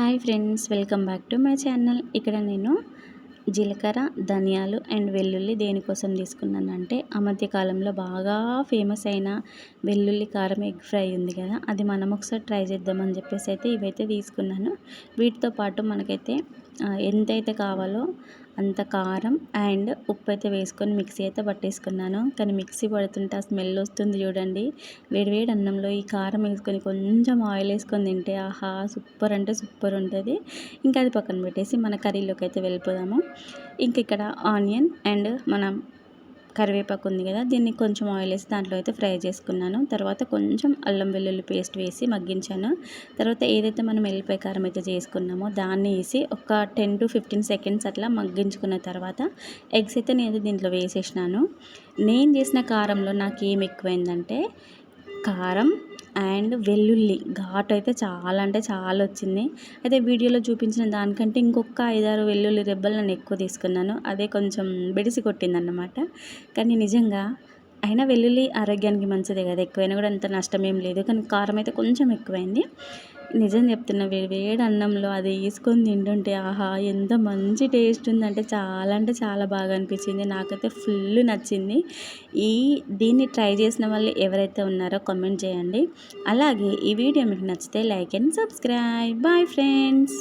Hi friends welcome back to my channel. ఇక్కడ నేను జీలకర్ర ధనియాలు అండ్ వెల్లుల్లి దేనికోసం తీసుకున్నాను అంటే ఆ మధ్య కాలంలో బాగా ఫేమస్ అయిన వెల్లుల్లి కారం ఎగ్ ఫ్రై ఉంది కదా అది మనం ఒకసారి ట్రై చేద్దామని చెప్పేసి అయితే ఇవైతే తీసుకున్నాను. వీటితో పాటు మనకైతే ఎంతైతే కావాలో అంత కారం అండ్ ఉప్పు అయితే వేసుకొని మిక్సీ అయితే పట్టేసుకున్నాను. కానీ మిక్సీ పడుతుంటే ఆ స్మెల్ వస్తుంది చూడండి. వేడివేడి అన్నంలో ఈ కారం వేసుకొని కొంచెం ఆయిల్ వేసుకొని తింటే ఆహా సూపర్ అంటే సూపర్ ఉంటుంది. ఇంకా అది పక్కన పెట్టేసి మన కర్రీలోకి అయితే వెళ్ళిపోదాము. ఇంక ఇక్కడ ఆనియన్ అండ్ మనం కరివేపాకు ఉంది కదా దీన్ని కొంచెం ఆయిల్ వేసి దాంట్లో అయితే ఫ్రై చేసుకున్నాను. తర్వాత కొంచెం అల్లం వెల్లుల్లి పేస్ట్ వేసి మగ్గించాను. తర్వాత ఏదైతే మనం ఎల్లిపాయ కారం అయితే చేసుకున్నామో దాన్ని వేసి ఒక టెన్ టు ఫిఫ్టీన్ సెకండ్స్ అట్లా మగ్గించుకున్న తర్వాత ఎగ్స్ అయితే నేను దీంట్లో వేసేసినాను. నేను చేసిన కారంలో నాకు ఏం ఎక్కువైందంటే కారం అండ్ వెల్లుల్లి. ఘాటు అయితే చాలా అంటే చాలా వచ్చింది. అయితే వీడియోలో చూపించిన దానికంటే ఇంకొక ఐదారు వెల్లుల్లి రెబ్బలు నేను ఎక్కువ తీసుకున్నాను. అదే కొంచెం బెడిసి కొట్టిందన్నమాట. కానీ నిజంగా అయినా వెల్లుల్లి ఆరోగ్యానికి మంచిదే కదా ఎక్కువైనా కూడా అంత నష్టం ఏం లేదు. కానీ కారం అయితే కొంచెం ఎక్కువైంది. నిజం చెప్తున్నా వేడి వేడి అన్నంలో అది వేసుకొని తింటుంటే ఆహా ఎంత మంచి టేస్ట్ ఉందంటే చాలా అంటే చాలా బాగా అనిపించింది. నాకైతే ఫుల్ నచ్చింది. ఈ దీన్ని ట్రై చేసిన వాళ్ళు ఎవరైతే ఉన్నారో కామెంట్ చేయండి. అలాగే ఈ వీడియో మీకు నచ్చితే like and subscribe. Bye friends.